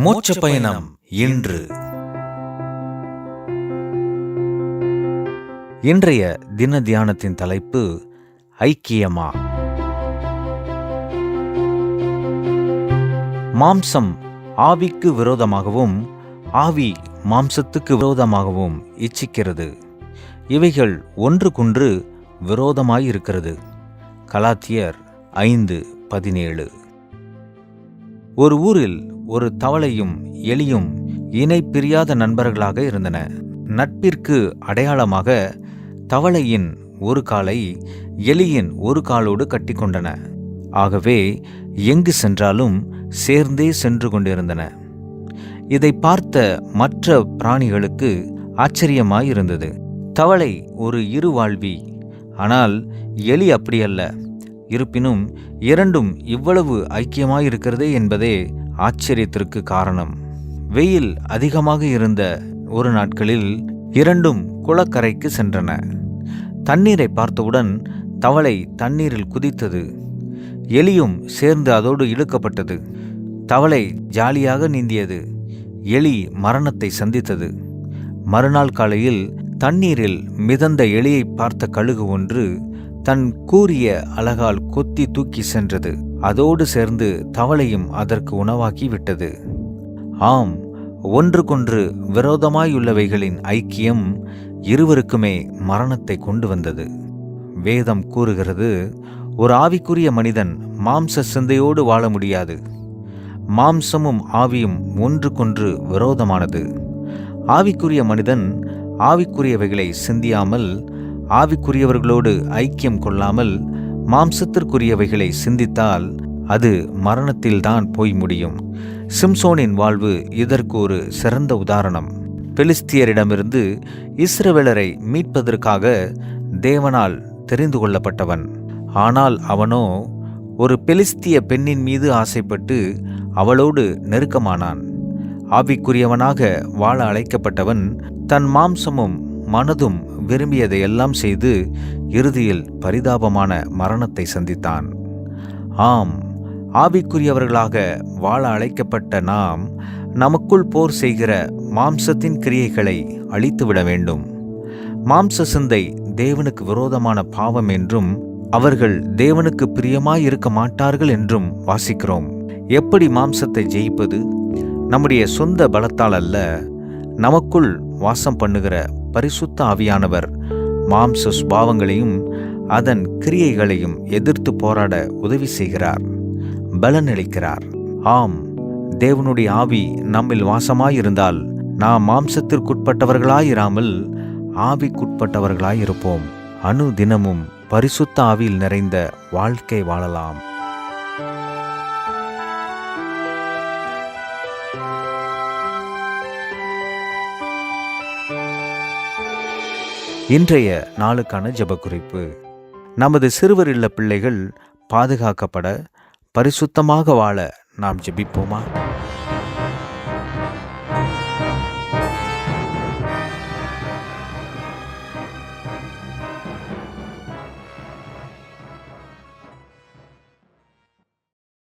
மோட்ச பயணம் இன்று. இன்றைய தின தியானத்தின் தலைப்பு ஐக்கியமா? மாம்சம் ஆவிக்கு விரோதமாகவும் ஆவி மாம்சத்துக்கு விரோதமாகவும் இச்சிக்கிறது. இவைகள் ஒன்றுக்கொன்று விரோதமாயிருக்கிறது. கலாத்தியர் ஐந்து பதினேழு. ஒரு ஊரில் ஒரு தவளையும் எலியும் இணை பிரியாத நண்பர்களாக இருந்தன. நட்பிற்கு அடையாளமாக தவளையின் ஒரு காலை எலியின் ஒரு காலோடு கட்டிக்கொண்டன ஆகவே எங்கு சென்றாலும் சேர்ந்தே சென்று கொண்டிருந்தன. இதை பார்த்த மற்ற பிராணிகளுக்கு ஆச்சரியமாயிருந்தது. தவளை ஒரு இருவாழ்வி ஆனால் எலி அப்படியல்ல. இருப்பினும் இரண்டும் இவ்வளவு ஐக்கியமாயிருக்கிறதே என்பதே ஆச்சரியத்திற்கு காரணம். வெயில் அதிகமாக இருந்த ஒரு நாட்களில் இரண்டும் குளக்கரைக்கு சென்றன. தண்ணீரை பார்த்தவுடன் தவளை தண்ணீரில் குதித்தது. எலியும் சேர்ந்து அதோடு இழுக்கப்பட்டது. தவளை ஜாலியாக நீந்தியது. எலி மரணத்தை சந்தித்தது. மறுநாள் காலையில் தண்ணீரில் மிதந்த எலியை பார்த்த கழுகு ஒன்று தன் கூரிய அழகால் கொத்தி தூக்கி சென்றது. அதோடு சேர்ந்து தவளையும் அதற்கு உணவாக்கி விட்டது. ஆம் ஒன்றுக்கொன்று விரோதமாயுள்ளவைகளின் ஐக்கியம் இருவருக்குமே மரணத்தை கொண்டு வந்தது. வேதம் கூறுகிறது ஒரு ஆவிக்குரிய மனிதன் மாம்ச சிந்தையோடு வாழ முடியாது. மாம்சமும் ஆவியும் ஒன்றுக்கொன்று விரோதமானது. ஆவிக்குரிய மனிதன் ஆவிக்குரியவைகளை சிந்தியாமல் ஆவிக்குரியவர்களோடு ஐக்கியம் கொள்ளாமல் மாம்சத்திற்குரியவைகளை சிந்தித்தால் அது மரணத்தில்தான் போய் முடியும். சிம்சோனின் வாழ்வு இதற்கு ஒரு சிறந்த உதாரணம். பெலிஸ்தியரிடமிருந்து இஸ்ரவேலரை மீட்பதற்காக தேவனால் தெரிந்து கொள்ளப்பட்டவன். ஆனால் அவனோ ஒரு பெலிஸ்திய பெண்ணின் மீது ஆசைப்பட்டு அவளோடு நெருக்கமானான். ஆவிக்குரியவனாக வாழ அழைக்கப்பட்டவன் தன் மாம்சமும் மனதும் விரும்பியதையெல்லாம் செய்து இறுதியில் பரிதாபமான மரணத்தை சந்தித்தான். ஆம் ஆவிக்குரியவர்களாக வாழ அழைக்கப்பட்ட நாம் நமக்குள் போர் செய்கிற மாம்சத்தின் கிரியைகளை அழித்துவிட வேண்டும். மாம்ச சிந்தை தேவனுக்கு விரோதமான பாவம் என்றும் அவர்கள் தேவனுக்கு பிரியமாயிருக்க மாட்டார்கள் என்றும் வாசிக்கிறோம். எப்படி மாம்சத்தை ஜெயிப்பது? நம்முடைய சொந்த பலத்தால் அல்ல நமக்குள் வாசம் பண்ணுகிற பரிசுத்த ஆவியானவர். மாம்ச சுபாவங்களையும் அதன் கிரியைகளையும் எதிர்த்து போராட உதவி செய்கிறார். பலனளிக்கிறார். ஆம் தேவனுடைய ஆவி நம்மில் வாசமாயிருந்தால் நாம் மாம்சத்திற்குட்பட்டவர்களாயிராமல் ஆவிக்குட்பட்டவர்களாயிருப்போம். அணு தினமும் பரிசுத்த ஆவியில் நிறைந்த வாழ்க்கை வாழலாம். இன்றைய நாளுக்கான ஜபக்குறிப்பு. நமது சிறுவர் இல்ல பிள்ளைகள் பாதுகாக்கப்பட பரிசுத்தமாக வாழ நாம் ஜெபிப்போமா?